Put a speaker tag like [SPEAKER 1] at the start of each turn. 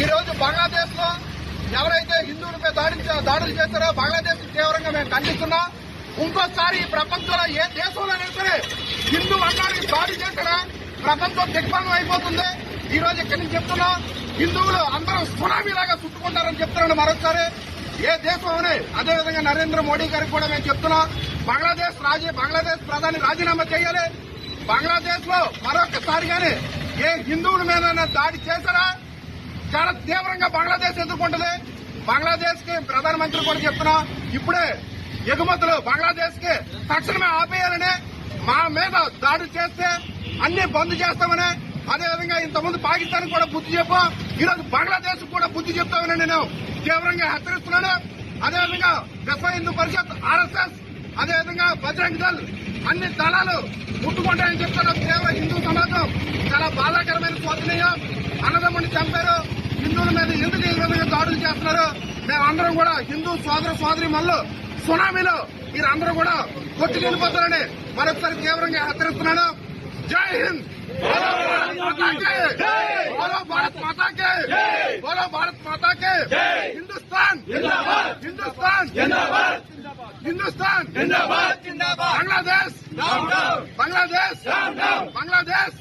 [SPEAKER 1] ఈ రోజు బంగ్లాదేశ్లో ఎవరైతే హిందువులపై దాడి దాడులు చేస్తారో బంగ్లాదేశ్ తీవ్రంగా మేము ఖండిస్తున్నాం. ఇంకోసారి ఈ ప్రపంచంలో ఏ దేశంలోనే సరే హిందూ అన్నానికి దాడి చేస్తారా ప్రపంచం దిగ్భంగం అయిపోతుంది. ఈ రోజు ఇక్కడ నుంచి చెప్తున్నాం హిందువులు అందరూ సునామీలాగా చుట్టుకుంటారని చెప్తున్నాను మరొకసారి. ఏ దేశం అదేవిధంగా నరేంద్ర మోడీ గారికి కూడా మేము చెప్తున్నాం బంగ్లాదేశ్ రాజీ బంగ్లాదేశ్ ప్రధాని రాజీనామా చేయాలి. బంగ్లాదేశ్లో మరొకసారిగానే ఏ హిందువుల మీద దాడి చేశారా? చాలా తీవ్రంగా బంగ్లాదేశ్ ఎదుర్కొంటుంది. బంగ్లాదేశ్కి ప్రధానమంత్రి కూడా చెప్తున్నా ఇప్పుడే ఎగుమతులు బంగ్లాదేశ్కి తక్షణమే ఆపేయాలని మా మీద దాడి చేస్తే అన్ని బంద్ చేస్తామని అదేవిధంగా ఇంతకుముందు పాకిస్తాన్ కూడా బుద్ధి చెప్పు ఈ రోజు బంగ్లాదేశ్ కూడా బుద్ధి చెప్తామని నేను తీవ్రంగా హెచ్చరిస్తున్నాను. అదేవిధంగా విశ్వ హిందూ పరిషత్ ఆర్ఎస్ఎస్ అదేవిధంగా బజరంగ్ దళ్ అన్ని దళాలు ముట్టుకుంటాయని చెప్తున్న తీవ్ర హిందూ సమాజం చాలా బాధాకరమైన శోచనీయం అన్నదమ్ముని చంపారు. హిందువుల మీద ఎందుకు ఈ విధంగా దాడులు చేస్తున్నారు? మేమందరం కూడా హిందూ సోదర సోదరి మల్లు సునామీలో మీరందరూ కూడా కొట్టి వెళ్ళిపోతారని మరొకసారి తీవ్రంగా హెచ్చరిస్తున్నాను. జై హింద్! భారత్ మాతాకే! బోలో భారత్ మాతాకే! బోలో భారత్ మాతాకే! హిందుస్థాన్! హిందుస్థాన్! హిందుస్థాన్! బంగ్లాదేశ్! బంగ్లాదేశ్! బంగ్లాదేశ్!